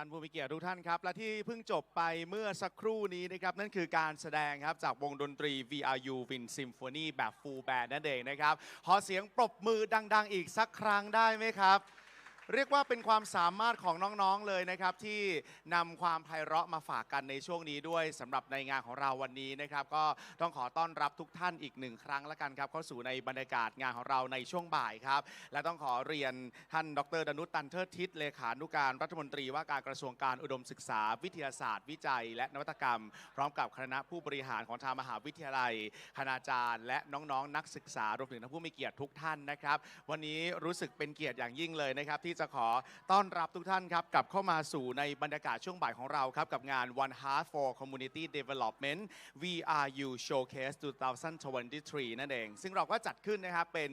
ท่านผู้มีเกียรติทุกท่านครับ และที่เพิ่งจบไปเมื่อสักครู่นี้นะครับ นั่นคือการแสดงครับ จากวงดนตรี VRU Win Symphony แบบ full band นั่นเองนะครับ ขอเสียงปรบมือดัง ๆ อีกสักครั้งได้ไหมครับ เรียกว่าเป็นความสามารถของน้องๆเลยนะครับ ที่นำความไพเราะมาฝากกันในช่วงนี้ด้วยสำหรับในงานของเราวันนี้นะครับ ก็ต้องขอต้อนรับทุกท่านอีกหนึ่งครั้งแล้วกันครับ เข้าสู่ในบรรยากาศงานของเราในช่วงบ่ายครับ และต้องขอเรียนท่านดรดนุชตันเทิดทิศเลขานุการรัฐมนตรีว่าการกระทรวงการอุดมศึกษา วิทยาศาสตร์ วิจัย และนวัตกรรม พร้อมกับคณะผู้บริหารของทางมหาวิทยาลัย คณาจารย์ และน้องๆ นักศึกษารวมถึงท่านผู้มีเกียรติทุกท่านนะครับ วันนี้รู้สึกเป็นเกียรติอย่างยิ่งเลยนะครับที่จะขอต้อนรับทุกท่านครับกลับเข้ามาสู่ในบรรยากาศช่วงบ่ายของเราครับ กับงาน One Heart for Community Development VRU Showcase 2023 นั่นเอง ซึ่งเราก็จัดขึ้นนะครับเป็น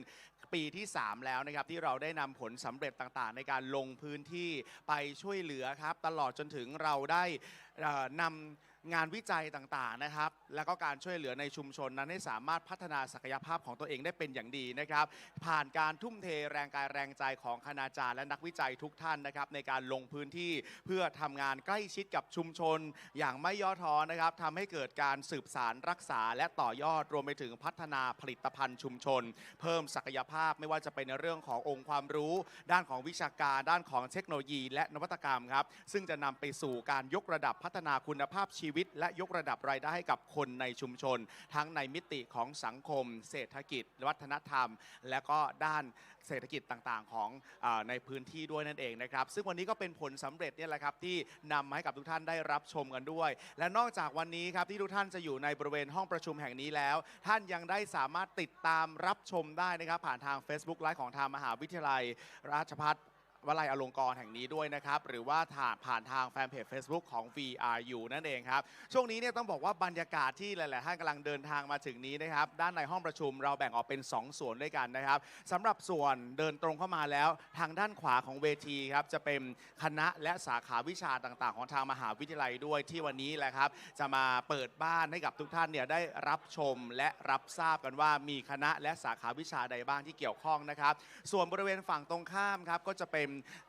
ปีที่ 3 แล้วนะครับ ที่เราได้นำผลสำเร็จต่างๆ ในการลงพื้นที่ไปช่วยเหลือครับ ตลอดจนถึงเราได้นำ งานวิจัยต่างๆนะครับ แล้วก็การช่วยเหลือในชุมชนนั้นให้สามารถพัฒนาศักยภาพของตัวเองได้เป็นอย่างดีนะครับ ผ่านการทุ่มเทแรงกายแรงใจของคณาจารย์และนักวิจัยทุกท่านนะครับในการลงพื้นที่เพื่อทำงานใกล้ชิดกับชุมชน อย่างไม่ย่อท้อนะครับทำให้เกิดการสืบสารรักษา และต่อยอดรวมไปถึงพัฒนาผลิตภัณฑ์ชุมชน เพิ่มศักยภาพไม่ว่าจะเป็นในเรื่องขององค์ความรู้ ด้านของวิชาการ ด้านของเทคโนโลยี และนวัตกรรมครับซึ่งจะนำไปสู่การยกระดับพัฒนาคุณภาพชีวิตวิต และยกระดับรายได้ให้กับคนในชุมชน ทั้งในมิติของสังคม เศรษฐกิจ วัฒนธรรม และก็ด้านเศรษฐกิจต่างๆ ของอในพื้นที่ด้วยนั่นเองนะครับ ซึ่งวันนี้ก็เป็นผลสำเร็จเนี่ยแหละครับที่นำมาให้กับทุกท่านได้รับชมกันด้วย และนอกจากวันนี้ครับที่ทุกท่านจะอยู่ในบริเวณห้องประชุมแห่งนี้แล้ว ท่านยังได้สามารถติดตามรับชมได้นะครับผ่านทาง Facebook ไลฟ์ของทางมหาวิทยาลัย ราชภัฏ วลัยอลงกรณ์แห่งนี้ด้วยนะครับ หรือว่าผ่านผ่านทางแฟนเพจ Facebook ของ VRU นั่นเองครับ ช่วงนี้เนี่ยต้องบอกว่าบรรยากาศที่หลาย ๆ ท่านกำลังเดินทางมาถึงนี้นะครับ ด้านในห้องประชุมเราแบ่งออกเป็น 2 ส่วนด้วยกันนะครับสำหรับส่วนเดินตรงเข้ามาแล้ว ทางด้านขวาของเวทีครับจะเป็นคณะและสาขาวิชาต่าง ๆ ของทางมหาวิทยาลัยด้วยที่วันนี้แหละครับ จะมาเปิดบ้านให้กับทุกท่านเนี่ยได้รับชมและรับทราบกันว่ามีคณะและสาขาวิชาใดบ้างที่เกี่ยวข้องนะครับ ส่วนบริเวณฝั่งตรงข้ามครับก็จะเป็น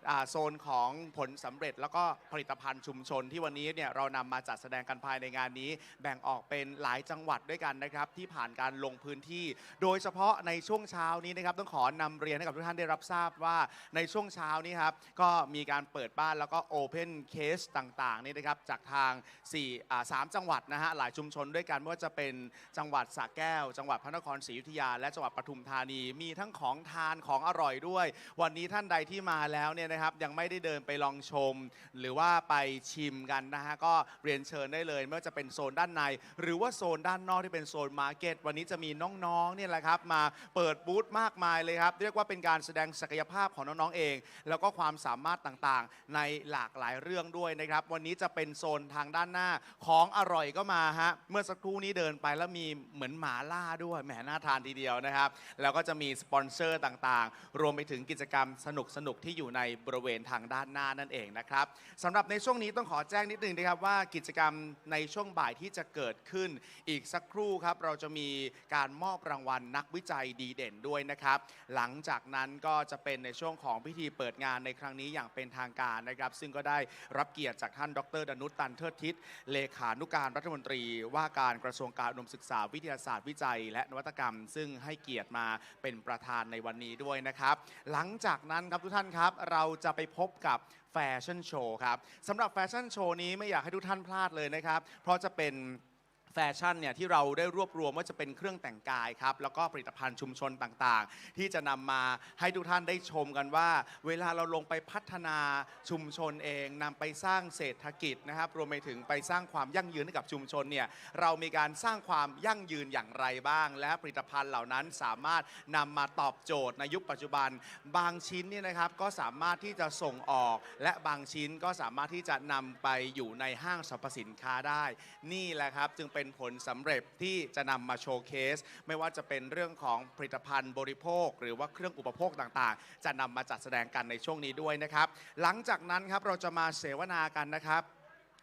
อ่าโซนของผลสำเร็จ แล้วก็ผลิตภัณฑ์ชุมชนที่วันนี้เนี่ยเรานำมาจัดแสดงกันภายในงานนี้ แบ่งออกเป็นหลายจังหวัดด้วยกันนะครับที่ผ่านการลงพื้นที่ โดยเฉพาะในช่วงเช้านี้นะครับต้องขอนำเรียนให้กับทุกท่านได้รับทราบว่าในช่วงเช้านี้ครับก็มีการเปิดบ้านแล้วก็โอเพนเคสต่างๆนี่นะครับจากทาง4อ่าสามจังหวัดนะฮะหลายชุมชนด้วยกันไม่ว่าจะเป็นจังหวัดสระแก้ว จังหวัดพระนครศรีอยุธยา และจังหวัดปทุมธานี มีทั้งของทานของอร่อยด้วย วันนี้ท่านใดที่มาแล้วเนี่ยนะครับยังไม่ได้เดินไปลองชม หรือว่าไปชิมกันนะฮะก็เรียนเชิญได้เลยไม่ว่าจะเป็นโซนด้านใน หรือว่าโซนด้านนอกที่เป็นโซนมาร์เก็ตวันนี้จะมีน้องๆเนี่ยแหละครับมาเปิดบูธมากมายเลยครับ เรียกว่าเป็นการแสดงศักยภาพของน้องๆเอง แล้วก็ความสามารถต่างๆ ในหลากหลายเรื่องด้วยนะครับ วันนี้จะเป็นโซนทางด้านหน้าของอร่อยก็มาฮะเมื่อสักครู่นี้เดินไปแล้วมีเหมือนหมาล่าด้วยแหมน่าทานทีเดียวนะครับ แล้วก็จะมีสปอนเซอร์ต่างๆ รวมไปถึงกิจกรรมสนุกๆที่อยู่ในบริเวณทางด้านหน้านั่นเองนะครับสำหรับในช่วงนี้ต้องขอแจ้งนิดนึงนะครับว่ากิจกรรมในช่วงบ่ายที่จะเกิดขึ้นอีกสักครู่ครับเราจะมีการมอบรางวัลนักวิจัยดีเด่นด้วยนะครับหลังจากนั้นก็จะเป็นในช่วงของพิธีเปิดงานในครั้งนี้อย่างเป็นทางการนะครับ ซึ่งก็ได้รับเกียรติจากท่านดรดนุชตันเทิดทิศเลขานุการรัฐมนตรีว่าการกระทรวงการอุดมศึกษาวิทยาศาสตร์วิจัย และนวัตกรรม ซึ่งให้เกียรติมาเป็นประธานในวันนี้ด้วยนะครับ หลังจากนั้นครับทุกท่านครับเราจะไปพบกับแฟชั่นโชว์ครับสำหรับแฟชั่นโชว์นี้ไม่อยากให้ทุกท่านพลาดเลยนะครับ เพราะจะเป็น แฟชั่นเนี่ยที่เราได้รวบรวมว่าจะเป็นเครื่องแต่งกายครับแล้วก็ผลิตภัณฑ์ชุมชนต่างๆ ที่จะนำมาให้ทุกท่านได้ชมกันว่า เวลาเราลงไปพัฒนาชุมชนเองนำไปสร้างเศรษฐกิจนะครับรวมไปถึงไปสร้างความยั่งยืนให้กับชุมชนเนี่ยเรามีการสร้างความยั่งยืนอย่างไรบ้าง และผลิตภัณฑ์เหล่านั้นสามารถนำมาตอบโจทย์ในยุคปัจจุบัน บางชิ้นเนี่ยนะครับก็สามารถที่จะส่งออก และบางชิ้นก็สามารถที่จะนำไปอยู่ในห้างสรรพสินค้าได้ นี่แหละครับจึงเป็นผลสำเร็จที่จะนำมาโชว์เคส ไม่ว่าจะเป็นเรื่องของผลิตภัณฑ์บริโภค หรือว่าเครื่องอุปโภคต่างๆ จะนำมาจัดแสดงกันในช่วงนี้ด้วยนะครับ หลังจากนั้นครับเราจะมาเสวนากันนะครับ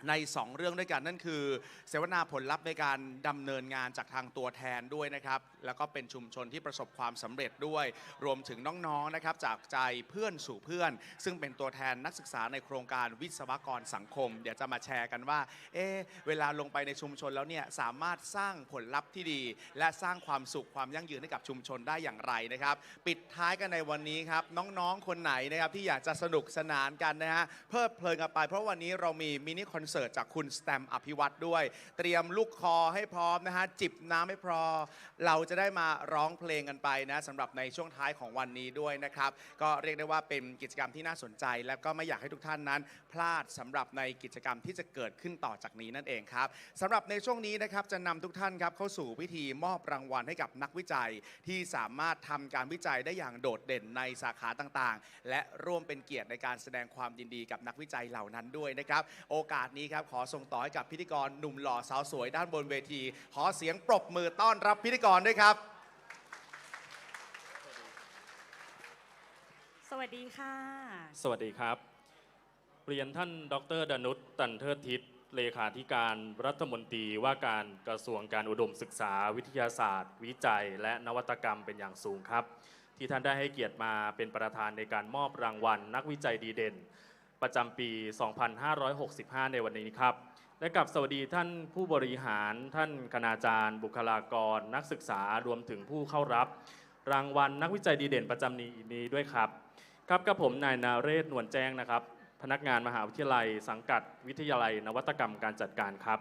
ใน 2 เรื่องด้วยกันนั่นคือ เสวนาผลลัพธ์ในการดำเนินงานจากทางตัวแทนด้วยนะครับ แล้วก็เป็นชุมชนที่ประสบความสำเร็จด้วย รวมถึงน้องๆนะครับจากใจเพื่อนสู่เพื่อน ซึ่งเป็นตัวแทนนักศึกษาในโครงการวิศวกรสังคม เดี๋ยวจะมาแชร์กันว่า เอ๊เวลาลงไปในชุมชนแล้วเนี่ยสามารถสร้างผลลัพธ์ที่ดี และสร้างความสุขความยั่งยืนให้กับชุมชนได้อย่างไรนะครับ ปิดท้ายกันในวันนี้ครับน้องๆคนไหนนะครับที่อยากจะสนุกสนานกันนะฮะเพลิดเพลินกันไป เพราะวันนี้เรามีมินิคอนเสิร์ตจากคุณสแตมอภิวัตรด้วย เตรียมลูกคอให้พร้อมนะฮะ จิบน้ำให้พอเราจะได้มาร้องเพลงกันไปนะสำหรับในช่วงท้ายของวันนี้ด้วยนะครับ ก็เรียกได้ว่าเป็นกิจกรรมที่น่าสนใจ และก็ไม่อยากให้ทุกท่านนั้น พลาดสำหรับในกิจกรรมที่จะเกิดขึ้นต่อจากนี้นั่นเองครับสำหรับในช่วงนี้นะครับจะนำทุกท่านครับเข้าสู่พิธีมอบรางวัลให้กับนักวิจัย ที่สามารถทำการวิจัยได้อย่างโดดเด่นในสาขาต่างๆ และร่วมเป็นเกียรติในการแสดงความยินดีกับนักวิจัยเหล่านั้นด้วยนะครับ โอกาสนี้ครับ ขอส่งต่อให้กับพิธีกรหนุ่มหล่อสาวสวยด้านบนเวที ขอเสียงปรบมือต้อนรับพิธีกรด้วยครับ สวัสดีค่ะ สวัสดีครับ เรียนท่านดรดนุชตันเทิดทิศเลขาธิการรัฐมนตรีว่าการกระทรวงการอุดมศึกษาวิทยาศาสตร์ วิจัย และนวัตกรรมเป็นอย่างสูงครับ ที่ท่านได้ให้เกียรติมาเป็นประธานในการมอบรางวัล นักวิจัยดีเด่น ประจำปี 2565 ในวันนี้ครับ และกับสวัสดีท่านผู้บริหาร ท่านคณาจารย์ บุคลากร นักศึกษารวมถึงผู้เข้ารับ รางวัลนักวิจัยดีเด่นประจำนี้ด้วยครับ ครับกับผมนายนาเรศนวลแจ้งนะครับ พนักงานมหาวิทยาลัย สังกัดวิทยาลัย นวัตกรรมการจัดการครับ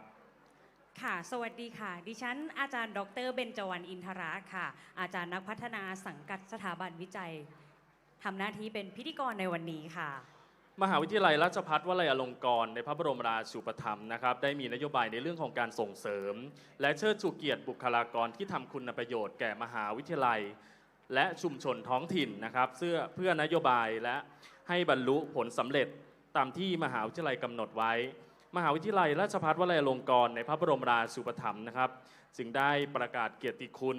ค่ะ สวัสดีค่ะ ดิฉัน อาจารย์ ดร เบญจวรรณอินทระค่ะ อาจารย์นักพัฒนาสังกัดสถาบันวิจัยทำหน้าที่เป็นพิธีกรในวันนี้ค่ะ มหาวิทยาลัยราชภัฏวลัยอลงกรณ์ในพระบรมราชูปถัมภ์นะครับได้มีนโยบายในเรื่องของการส่งเสริม และเชิดชูเกียรติบุคลากรที่ทำคุณประโยชน์แก่มหาวิทยาลัย และชุมชนท้องถิ่นนะครับเพื่อเพื่อนโยบายและให้บรรลุผลสำเร็จตามที่มหาวิทยาลัยกำหนดไว้ มหาวิทยาลัยราชภัฏวลัยอลงกรณ์ในพระบรมราชูปถัมภ์นะครับจึงได้ประกาศเกียรติคุณ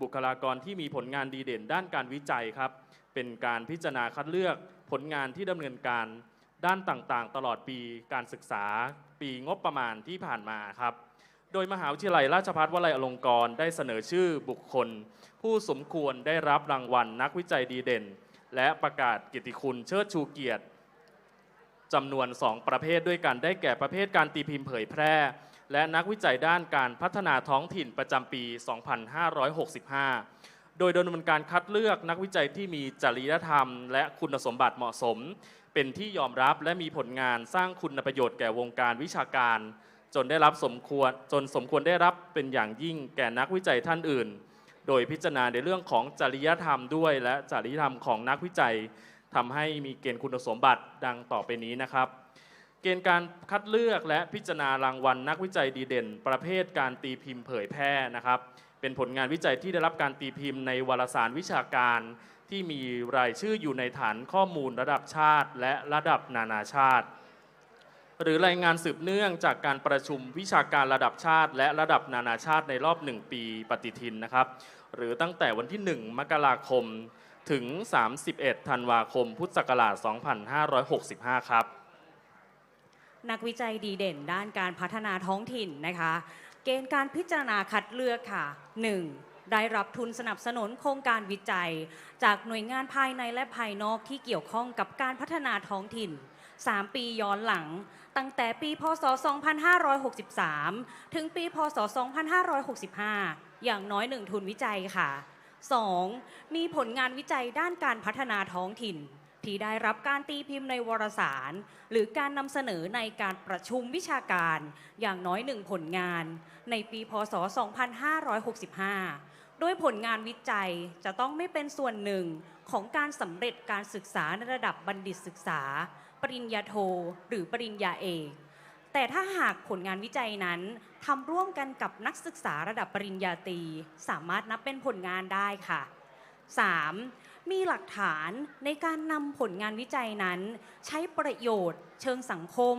บุคลากรที่มีผลงานดีเด่นด้านการวิจัยครับ เป็นการพิจารณาคัดเลือกผลงานที่ดำเนินการด้านต่างๆ ตลอดปีการศึกษาปีงบประมาณที่ผ่านมาครับ โดยมหาวิทยาลัยราชภัฏวลัยอลงกรณ์ได้เสนอชื่อบุคคล ผู้สมควรได้รับรางวัลนักวิจัยดีเด่น และประกาศกียรติคุณเชิดชูเกียรติจำนวน 2 ประเภทด้วยกันได้แก่ประเภทการตีพิมพ์เผยแพร่ และนักวิจัยด้านการพัฒนาท้องถิ่นประจำปี 2565 โดยดำเนินการคัดเลือกนักวิจัยที่มีจริยธรรม และคุณสมบัติเหมาะสม เป็นที่ยอมรับและมีผลงานสร้างคุณประโยชน์แก่วงการวิชาการ จนได้รับสมควรจนสมควรได้รับเป็นอย่างยิ่งแก่นักวิจัยท่านอื่น โดยพิจารณาในเรื่องของจริยธรรมด้วย และจริยธรรมของนักวิจัยทำให้มีเกณฑ์คุณสมบัติดังต่อไปนี้นะครับเกณฑ์การคัดเลือกและพิจารณารางวัลนักวิจัยดีเด่น ประเภทการตีพิมพ์เผยแพร่นะครับ เป็นผลงานวิจัยที่ได้รับการตีพิมพ์ในวารสารวิชาการ ที่มีรายชื่ออยู่ในฐานข้อมูลระดับชาติ และระดับนานาชาติ หรือรายงานสืบเนื่องจากการประชุมวิชาการระดับชาติ และระดับนานาชาติในรอบ 1 ปีปฏิทินนะครับ หรือตั้งแต่วันที่ 1 มกราคมถึง 31 ธันวาคม พุทธศักราช 2565 ครับ นักวิจัยดีเด่นด้านการพัฒนาท้องถิ่นนะคะ เกณฑ์การพิจารณาคัดเลือกค่ะ 1. ได้รับทุนสนับสนุนโครงการวิจัย จากหน่วยงานภายในและภายนอกที่เกี่ยวข้องกับการพัฒนาท้องถิ่น 3 ปีย้อนหลัง ตั้งแต่ปี พศ 2563 ถึงปี พศ 2565 อย่างน้อยหนึ่งทุนวิจัยค่ะ 2. มีผลงานวิจัยด้านการพัฒนาท้องถิ่น ที่ได้รับการตีพิมพ์ในวารสาร หรือการนำเสนอในการประชุมวิชาการอย่างน้อยหนึ่งผลงาน ในปีพศ 2565 โดยผลงานวิจัยจะต้องไม่เป็นส่วนหนึ่งของการสำเร็จการศึกษาในระดับบัณฑิตศึกษา ปริญญาโท หรือปริญญาเอกแต่ถ้าหากผลงานวิจัยนั้นทำร่วมกันกับนักศึกษาระดับปริญญาตรี สามารถนับเป็นผลงานได้ค่ะ 3. มีหลักฐานในการนำผลงานวิจัยนั้น ใช้ประโยชน์ เชิงสังคม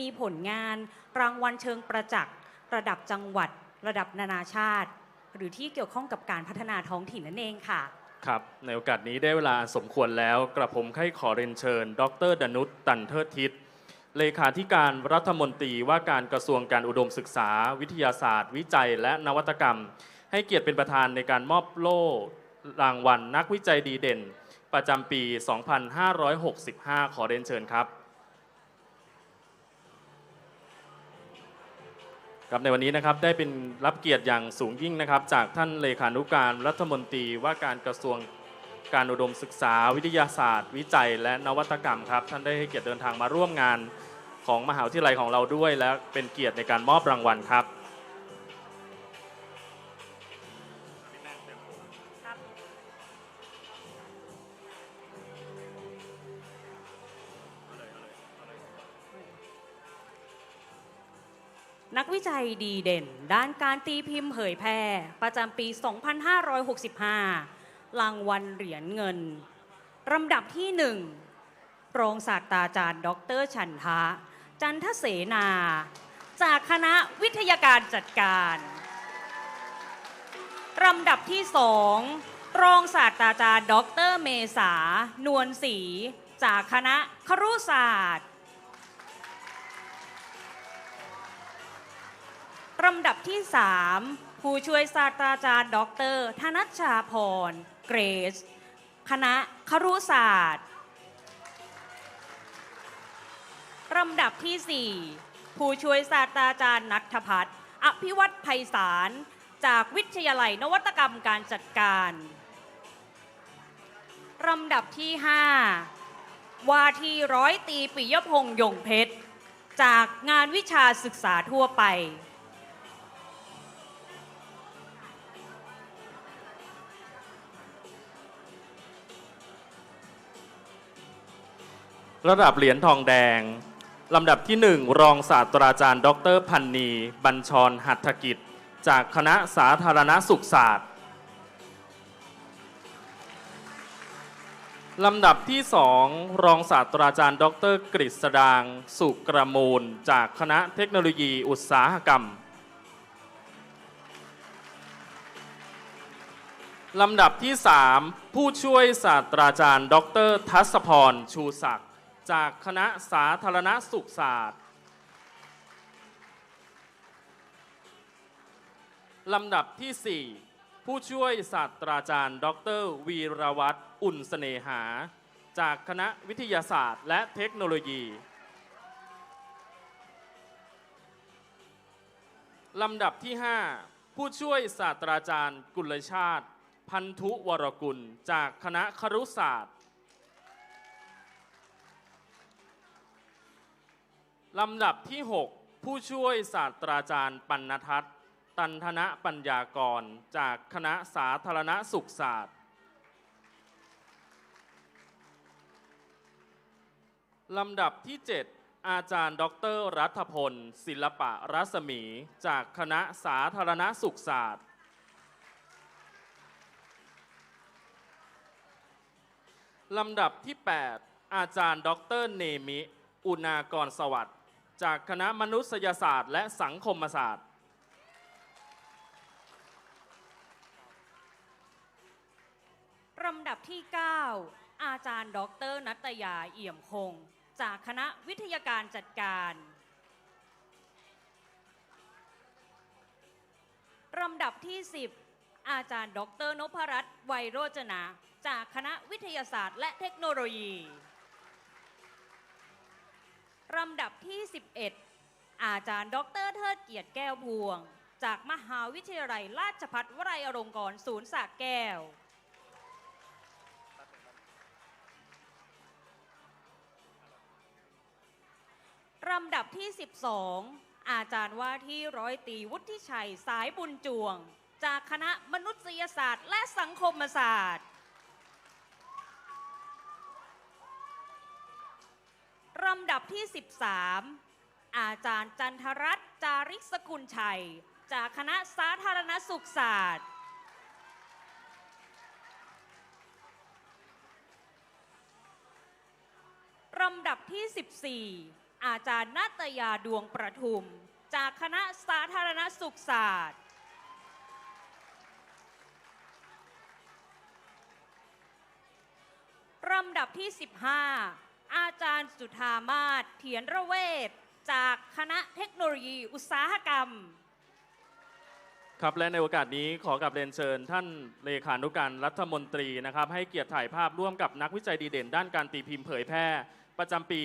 มีผลงาน รางวัลเชิงประจักษ์ ระดับจังหวัด ระดับนานาชาติ หรือที่เกี่ยวข้องกับการพัฒนาท้องถิ่นนั่นเองค่ะครับในโอกาสนี้ได้เวลาสมควรแล้วกระผมให้ขอเรียนเชิญ ดรดนุชตันเทิดทิศเลขาธิการรัฐมนตรีว่าการกระทรวงการอุดมศึกษา วิทยาศาสตร์ วิจัย และนวัตกรรม ให้เกียรติเป็นประธานในการมอบโล่ รางวัลนักวิจัยดีเด่น ประจำปี 2565 ขอเรียนเชิญครับ ครับในวันนี้นะครับได้เป็นรับเกียรติอย่างสูงยิ่งนะครับ จากท่านเลขานุการรัฐมนตรีว่าการกระทรวงการอุดมศึกษาวิทยาศาสตร์ วิจัย และนวัตกรรมครับ ท่านได้ให้เกียรติเดินทางมาร่วมงานของมหาวิทยาลัยของเราด้วย และเป็นเกียรติในการมอบรางวัลครับ นักวิจัยดีเด่น ด้านการตีพิมพ์เผยแพร่ ประจำปี 2565 รางวัลเหรียญเงินลำดับที่ 1 รองศาสตราจารย์ ดรชันทะ จันทเสนา จากคณะวิทยาการจัดการลำดับที่ 2 รองศาสตราจารย์ ดรเมษานวลศรีจากคณะครุศาสตร์ ลำดับที่ 3 ผู้ช่วยศาสตราจารย์ ดร ธนัชชาพร เกรซคณะครุศาสตร์ลำดับที่ 4 ผู้ช่วยศาสตราจารย์นักทพัฒน์อภิวัตไพศาลจากวิทยาลัยนวัตกรรมการจัดการลำดับที่ 5 ว่าที่ร้อยตีปิยพงษ์ยงเพชร จากงานวิชาศึกษาทั่วไป ระดับเหรียญทองแดง ลำดับที่ 1 รองศาสตราจารย์ ดรพันนีบัญชรหัตถกิจ จากคณะสาธารณสุขศาสตร์ ลำดับที่ 2 รองศาสตราจารย์ ดรกฤษดางสุกระมูล จากคณะเทคโนโลยีอุตสาหกรรมลำดับที่ 3 ผู้ช่วยศาสตราจารย์ ดร ทัศพร ชูศักดิ จากคณะสาธารณสุขศาสตร์ลำดับที่ 4 ผู้ช่วยศาสตราจารย์ ดร วีรวัตรอุ่นเสนหา จากคณะวิทยาศาสตร์และเทคโนโลยี ลำดับที่ 5 ผู้ช่วยศาสตราจารย์ กุลชาติ พันธุวรกุล จากคณะครุศาสตร์ ลำดับที่ 6 ผู้ช่วยศาสตราจารย์ปัณทัศน์ตันธนะปัญญากร จากคณะสาธารณสุขศาสตร์ลำดับที่ 7 อาจารย์ ดร รัฐพล ศิลปะรัศมี จากคณะสาธารณสุขศาสตร์ ลำดับที่ 8 อาจารย์ ดร เนมิ อุณากรสวัสดิ์ จากคณะมนุษยศาสตร์ และสังคมศาสตร์ ลำดับที่ 9 อาจารย์ดรนัตยาเอี่ยมคง จากคณะวิทยาการจัดการ ลำดับที่ 10 อาจารย์ดรนพรัตน์ไวยโรจนาจากคณะวิทยาศาสตร์ และเทคโนโลยี ลำดับที่ 11 อาจารย์ดรเทิดเกียรติแก้วพวง จากมหาวิทยาลัยราชภัฏวลัยอลงกรณ์ศูนย์สระแก้ว ลำดับที่ 12 อาจารย์ว่าที่ร้อยตีวุฒิชัยสายบุญจวง จากคณะมนุษยศาสตร์และสังคมศาสตร์ ลำดับที่ 13 อาจารย์จันทรัตน์จาริกสกุลชัย จากคณะสาธารณสุขศาสตร์ ลำดับที่ 14 อาจารย์นาตยาดวงประทุม จากคณะสาธารณสุขศาสตร์ลำดับที่ 15 อาจารย์สุธามาศเถียนระเวศจากคณะเทคโนโลยีอุตสาหกรรม ครับและในโอกาสนี้ขอกลับเรียนเชิญ ท่านเลขานุการรัฐมนตรีนะครับ ให้เกียรติถ่ายภาพร่วมกับนักวิจัยดีเด่น ด้านการตีพิมพ์เผยแพร่ ประจำปี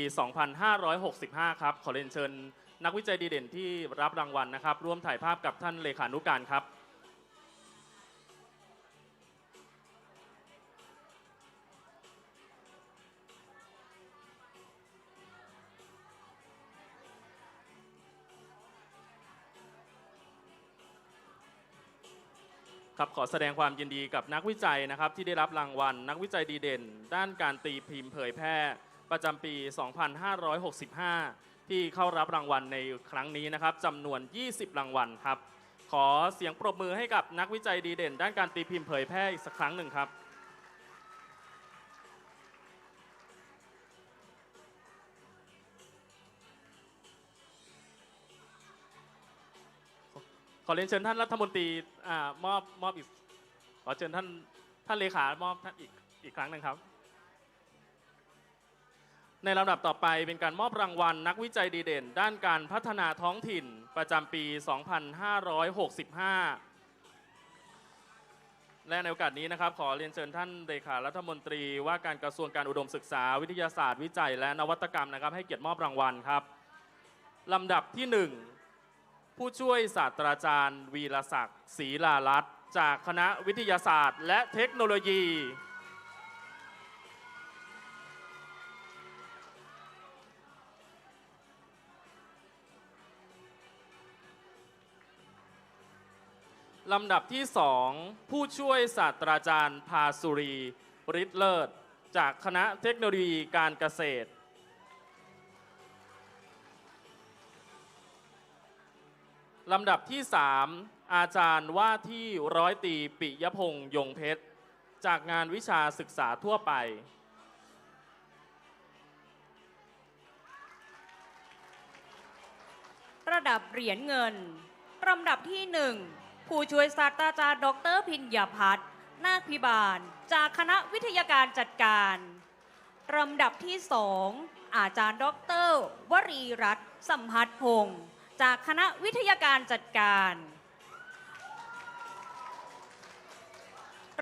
2565 ครับ ขอเรียนเชิญ นักวิจัยดีเด่นที่รับรางวัลนะครับ ร่วมถ่ายภาพกับท่านเลขานุการครับ ครับขอแสดงความยินดีกับนักวิจัยนะครับที่ได้รับรางวัล นักวิจัยดีเด่น ด้านการตีพิมพ์เผยแพร่ ประจำปี 2565 ที่เข้ารับรางวัลในครั้งนี้นะครับจำนวน 20 รางวัลครับ ขอเสียงปรบมือให้กับนักวิจัยดีเด่น ด้านการตีพิมพ์เผยแพร่อีกสักครั้งหนึ่งครับ ขอเรียนเชิญท่านรัฐมนตรีอามอบมอบอีกขอเชิญท่านท่านเลขามอบท่านอีกอีกครั้งหนึ่งครับ ในลำดับต่อไปเป็นการมอบรางวัลนักวิจัยดีเด่น ด้านการพัฒนาท้องถิ่นประจำปี 2565และในโอกาสนี้นะครับขอเรียนเชิญท่านเลขารัฐมนตรี ว่าการกระทรวงการอุดมศึกษา วิทยาศาสตร์วิจัย และนวัตกรรมนะครับ ให้เกียรติมอบรางวัลครับลำดับที่หนึ่ง ผู้ช่วยศาสตราจารย์ วีรศักดิ์ศรีลาลัตจากคณะวิทยาศาสตร์ และเทคโนโลยี ลำดับที่สองผู้ช่วยศาสตราจารย์ พาสุรีฤทธิ์เลิศ จากคณะเทคโนโลยีการเกษตร ลำดับที่ 3 อาจารย์ว่าที่ร้อยตีปิยพงษ์ยงเพชร จากงานวิชาศึกษาทั่วไป ระดับเหรียญเงิน ลำดับที่หนึ่งผู้ช่วยศาสตราจารย์ดรพิญญาพัฒน์นาคพิบาล จากคณะวิทยาการจัดการลำดับที่สองอาจารย์ดร วรีรัตน์สัมพัทพงศ์ จากคณะวิทยาการจัดการ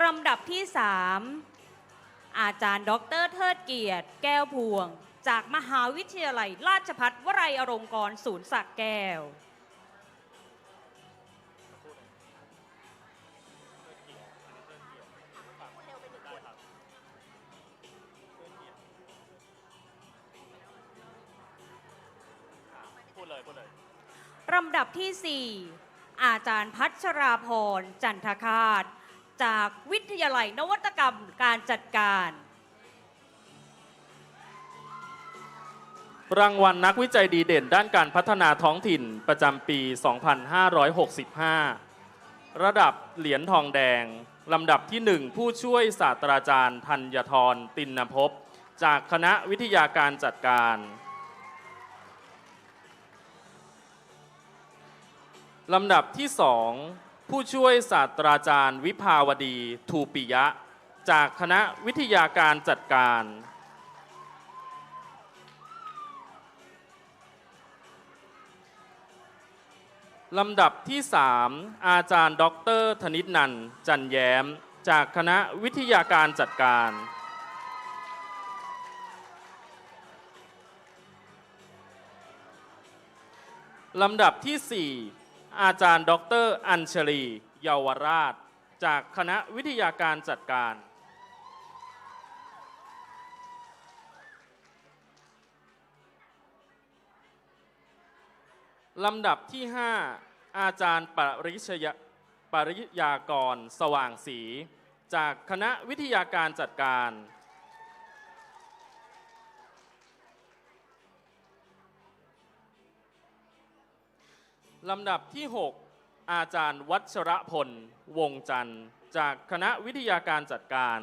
ลำดับที่สามอาจารย์ดรเทิดเกียรติ แก้วพวง จากมหาวิทยาลัย ราชภัฏวลัยอลงกรศูนย์สักแก้ว พูดเลยพูดเลย ลำดับที่ 4 อาจารย์พัชราพรจันทคาต จากวิทยาลัยนวัตกรรมการจัดการ รางวัลนักวิจัยดีเด่นด้านการพัฒนาท้องถิ่นประจำปี 2565 ระดับเหรียญทองแดง ลำดับที่ 1 ผู้ช่วยศาสตราจารย์ธัญทรตินภพจากคณะวิทยาการจัดการ ลำดับที่2ผู้ช่วยศาสตราจารย์ วิภาวดีทูปิยะ จากคณะวิทยาการจัดการ ลำดับที่ 3 อาจารย์ด็อกเตอร์ธนิตนันจันแย้ม จากคณะวิทยาการจัดการ ลำดับที่ 4 อาจารย์ด็อกเตอร์อัญชลี เยาวราช จากคณะวิทยาการจัดการ ลำดับที่ 5 อาจารย์ปริชยปริยากร สว่างศรีจากคณะวิทยาการจัดการ ลำดับที่ 6 อาจารย์วัชรพล วงจันทร์ จากคณะวิทยาการจัดการ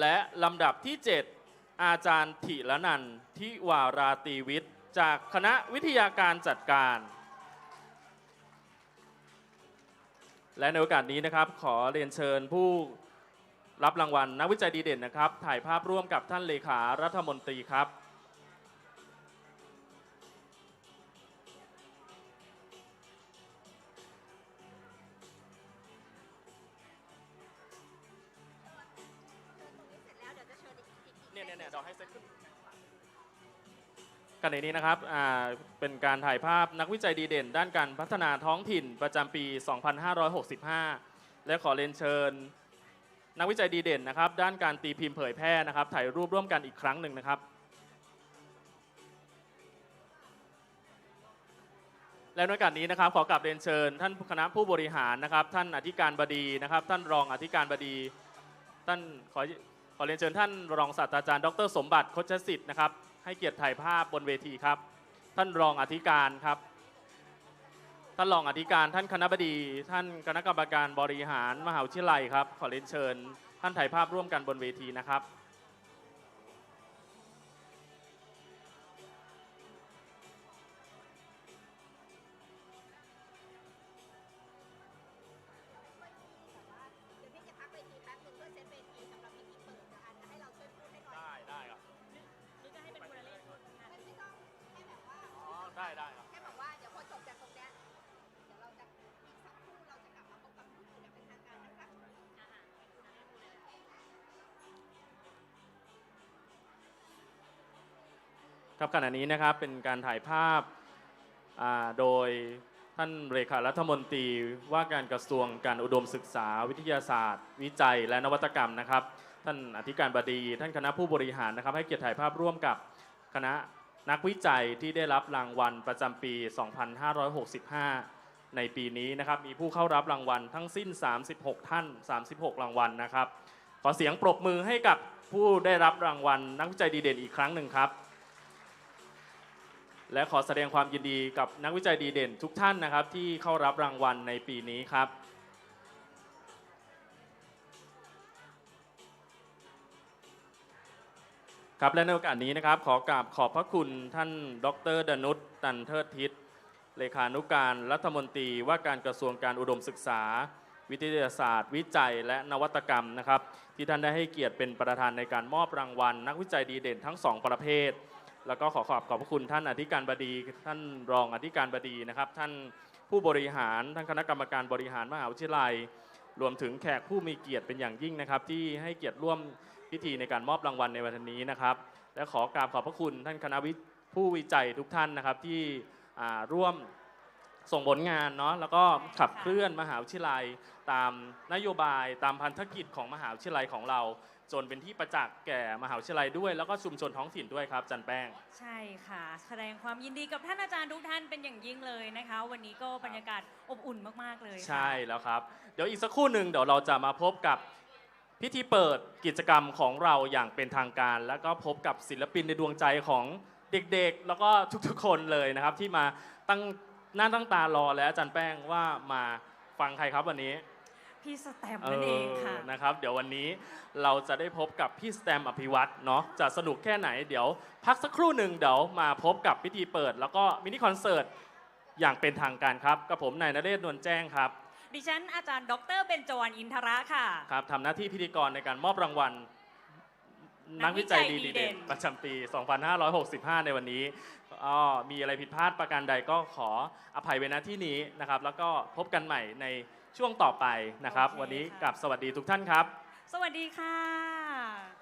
และลำดับที่ 7 อาจารย์ถิรนันท์ทิวาราตีวิทย์ จากคณะวิทยาการจัดการ และในโอกาสนี้นะครับขอเรียนเชิญผู้ รับรางวัลนักวิจัยดีเด่นนะครับ ถ่ายภาพร่วมกับท่านเลขารัฐมนตรีครับ เนี่ยเนี่ยเนี่ยเราให้เซตขึ้นกันในนี้นะครับอ่าเป็นการถ่ายภาพนักวิจัยดีเด่น ด้านการพัฒนาท้องถิ่นประจำปี 2565 และขอเรียนเชิญ นักวิจัยดีเด่นนะครับ ด้านการตีพิมพ์เผยแพร่นะครับ ถ่ายรูปร่วมกันอีกครั้งหนึ่งนะครับ และในโอกาสนี้นะครับขอกลับเรียนเชิญ ท่านคณะผู้บริหารนะครับ ท่านอธิการบดีนะครับ ท่านรองอธิการบดี ท่านขอขอเรียนเชิญท่านรองศาสตราจารย์ ดร สมบัติคชสิทธิ์นะครับให้เกียรติถ่ายภาพบนเวทีครับ ท่านรองอธิการครับ ท่านรองอธิการท่านคณะบดี ท่านคณะกรรมการบริหารมหาวิทยาลัยครับ ขอเรียนเชิญ ท่านถ่ายภาพร่วมกันบนเวทีนะครับ ครับขณะนี้นะครับเป็นการถ่ายภาพาโดยท่านเลขารัฐมนตรีว่าการกระทรวงการอุดมศึกษาวิทยาศาสตร์ วิจัย และนวัตกรรมนะครับ ท่านอธิการบดี ท่านคณะผู้บริหารนะครับ ให้เกียรติถ่ายภาพร่วมกับคณะนักวิจัยที่ได้รับรางวัลประจำปี 2565 ในปีนี้นะครับ มีผู้เข้ารับรางวัลทั้งสิ้น 36 ท่าน 36 รางวัลนะครับ ขอเสียงปรบมือให้กับผู้ได้รับรางวัลนักวิจัยดีเด่นอีกครั้งหนึ่งครับ และขอแสดงความยินดีกับนักวิจัยดีเด่นทุกท่านนะครับ ที่เข้ารับรางวัลในปีนี้ครับ ครับและในโอกาสนี้นะครับ ขอกราบขอบพระคุณท่านดรดนุชตันเทิดทิศเลขานุการรัฐมนตรีว่าการกระทรวงการอุดมศึกษา วิทยาศาสตร์ วิจัย และนวัตกรรมนะครับ ที่ท่านได้ให้เกียรติเป็นประธานในการมอบรางวัล นักวิจัยดีเด่นทั้งสองประเภท แล้วก็ขอขอบขอบพระคุณท่านอธิการบดี ท่านรองอธิการบดีนะครับ ท่านผู้บริหารท่านคณะกรรมการบริหารมหาวิทยาลัย รวมถึงแขกผู้มีเกียรติเป็นอย่างยิ่งนะครับ ที่ให้เกียรติร่วมพิธีในการมอบรางวัลในวันนี้นะครับ และขอกราบขอบพระคุณท่านคณะวิผู้วิจัยทุกท่านนะครับที่ร่วมส่งผลงานเนาะแล้วก็ขับเคลื่อนมหาวิทยาลัย ตามนโยบายตามพันธกิจของมหาวิทยาลัยของเรา จนเป็นที่ประจักษ์แก่มหาวิทยาลัยด้วย แล้วก็ชุมชนท้องถิ่นด้วยครับจันแป้ง ใช่ค่ะ แสดงความยินดีกับท่านอาจารย์ทุกท่านเป็นอย่างยิ่งเลยนะคะ วันนี้ก็บรรยากาศอบอุ่นมากๆเลยค่ะ ใช่แล้วครับ เดี๋ยวอีกสักครู่หนึ่งเดี๋ยวเราจะมาพบกับพิธีเปิดกิจกรรมของเราอย่างเป็นทางการ แล้วก็พบกับศิลปินในดวงใจของเด็กๆ แล้วก็ทุกๆคนเลยนะครับ ที่มาตั้งหน้าตั้งตารอแล้วอาจารย์แป้งว่ามาฟังใครครับวันนี้ พี่สแตมป์นั่นเองค่ะ นะครับ เดี๋ยววันนี้เราจะได้พบกับพี่สแตมอภิวัตรเนาะจะสนุกแค่ไหนเดี๋ยว พักสักครู่หนึ่งเดี๋ยวมาพบกับพิธีเปิด แล้วก็มินิคอนเสิร์ตอย่างเป็นทางการครับกับผมนายนเรศนวลแจ้งครับดิฉันอาจารย์ดรเบญจวรรณอินทระค่ะ ครับทำหน้าที่พิธีกรในการมอบรางวัลนันักกวิวิจัจัยยดีดีเด่นเด่นประจำปี 2565 ในวันนี้ก็มีอะไรผิดพลาดประการใดก็ขออภัยไว้ณที่นี้นะครับ แล้วก็พบกันใหม่ใน ช่วงต่อไปนะครับ วันนี้กับสวัสดีทุกท่านครับ สวัสดีค่ะ